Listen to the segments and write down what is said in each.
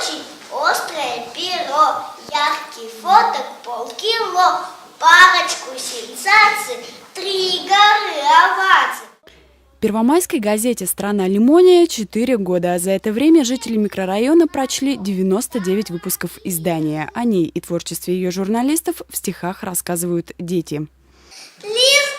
очень острое перо, яркий фоток полкило, парочку сенсаций, три горы оваций. Первомайской газете «Страна Лимония» 4 года. А за это время жители микрорайона прочли 99 выпусков издания. О ней и творчестве ее журналистов в стихах рассказывают дети. Лиза!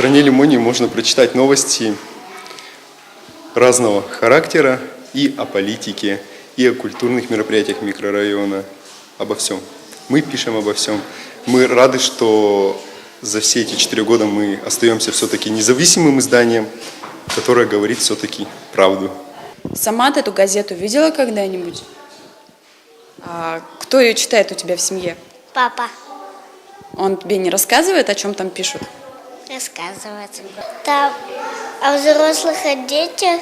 Стране лимонии можно прочитать новости разного характера и о политике, и о культурных мероприятиях микрорайона, обо всем. Мы пишем обо всем. Мы рады, что за все эти четыре года мы остаемся все-таки независимым изданием, которое говорит все-таки правду. Сама ты эту газету видела когда-нибудь? А кто ее читает у тебя в семье? Папа Он тебе не рассказывает, о чем там пишут? Рассказывает. Там о взрослых, о детях,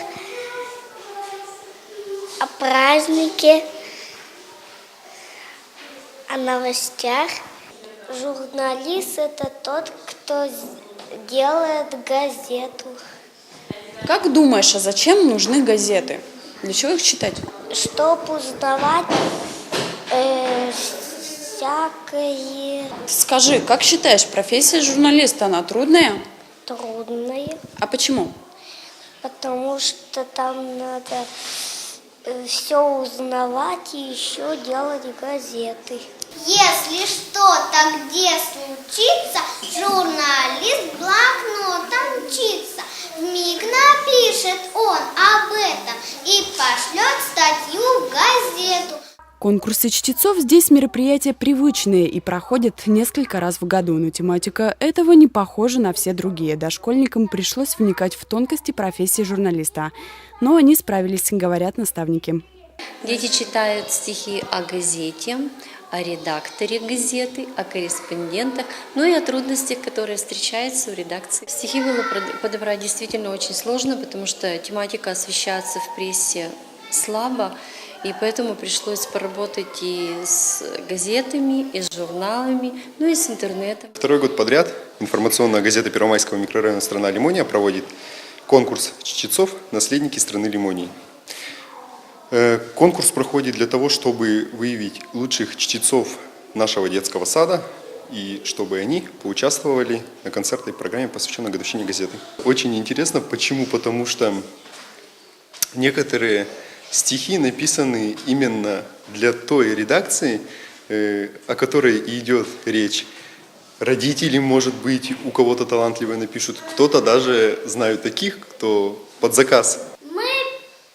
о празднике, о новостях. Журналист – это тот, кто делает газету, Как думаешь, а зачем нужны газеты? Для чего их читать? чтобы узнавать всякое Скажи, как считаешь, профессия журналиста, она трудная? трудное. А почему? Потому что там надо все узнавать и еще делать газеты. Если что-то где случится, журналист блокнотом учится. Вмиг напишет он об этом и пошлет статью в газету. Конкурсы чтецов здесь мероприятия привычные и проходят несколько раз в году, но тематика этого не похожа на все другие. Дошкольникам пришлось вникать в тонкости профессии журналиста. Но они справились, говорят наставники. Дети читают стихи о газете, о редакторе газеты, о корреспондентах, ну и о трудностях, которые встречаются в редакции. Стихи было подобрать действительно очень сложно, потому что тематика освещается в прессе слабо, и поэтому пришлось поработать и с газетами, и с журналами, ну и с интернетом. Второй год подряд информационная газета Первомайского микрорайона «Страна лимония» проводит конкурс чтецов «Наследники страны лимонии». Э, Конкурс проходит для того, чтобы выявить лучших чтецов нашего детского сада и чтобы они поучаствовали на концертной программе, посвященной годовщине газеты. Очень интересно, почему? Потому что некоторые стихи написаны именно для той редакции, э, о которой и идет речь. Родители, может быть, у кого-то талантливые напишут, кто-то даже знают таких, кто под заказ. Мы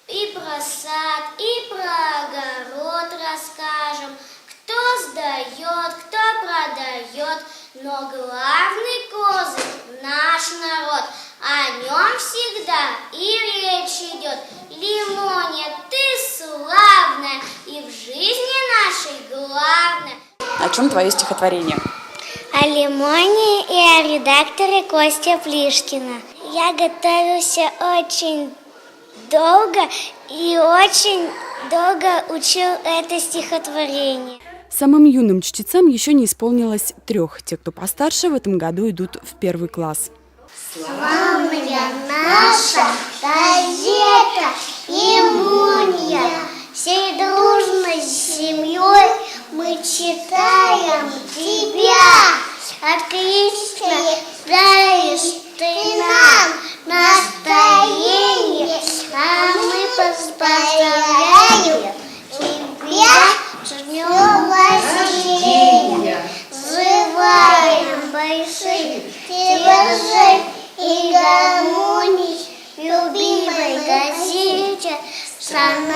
и про сад, и про огород расскажем, кто сдает, кто продает, но главный козырь наш народ, о нем всегда и речь идет. Лимония, ты славная, и в жизни нашей главная. О чем твое стихотворение? О лимоне и о редакторе Костя Плишкина. Я готовился очень долго и очень долго учил это стихотворение. Самым юным чтецам еще не исполнилось трех. Те, кто постарше, в этом году идут в первый класс. Славная наша газета «Лимония». Всей дружной семьей мы читаем тебя. Отлично 三